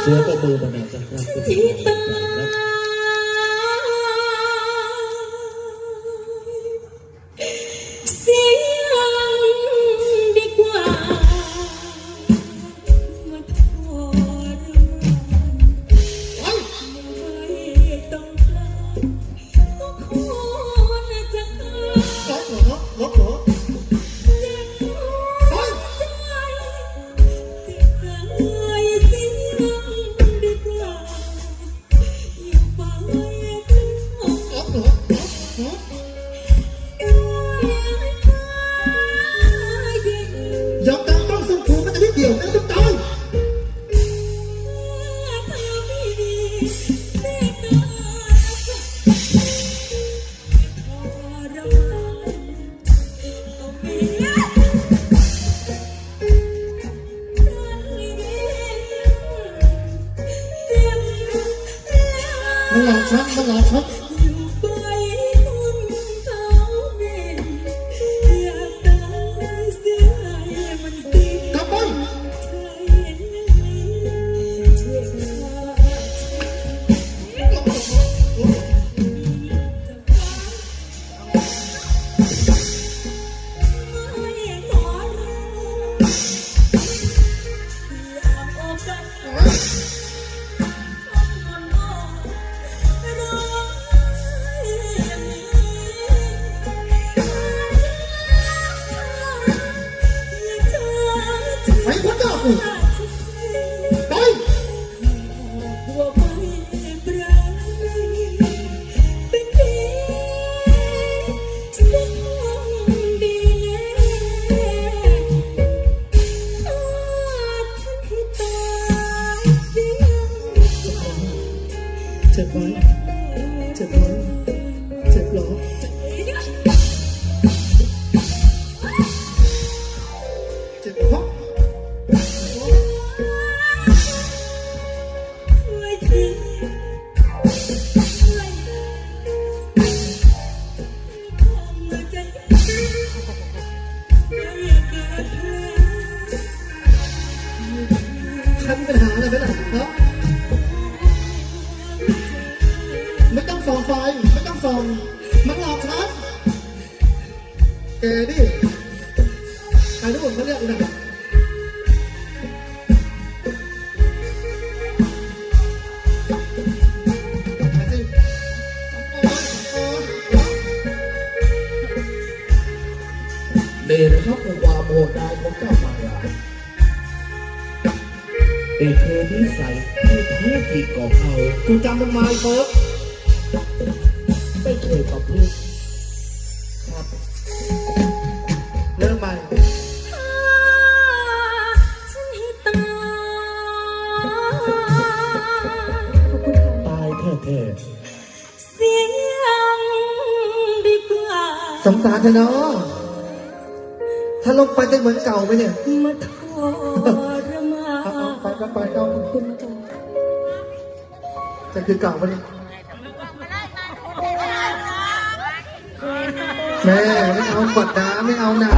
เสือประมือมันจะครับคุณผู้ มันหลอกชักมันหลอกชัก จ็บไหมเจ็บไหมเจ็บหรอเจ็บเพราะไม่ทิ้งไม่คงจะไม่เกิดเลยฉันมีปัญหาอะไรไหมล่ะฮะไม่ แกดิถ่ายรูปเขาเรียกอีกหน่อยมาสิโอ้ยโอ้ยเดชนะครับผมว่าโมดายของเจ้ามาลายเอเธอนิสัยที่แท้จริงของเขากูจำมันมาเฟิร์สไม่เคยประพฤติ สงสารเธอเนาะถ้าลงไปจะเหมือนเก่าไหมเนี่ยมาทรมาเอาเอาไปก็ไปเอาคุณมาก่อนจะคือเก่าไหมเนี่ยแม่ไม่เอากดน้ำไม่เอาหนะ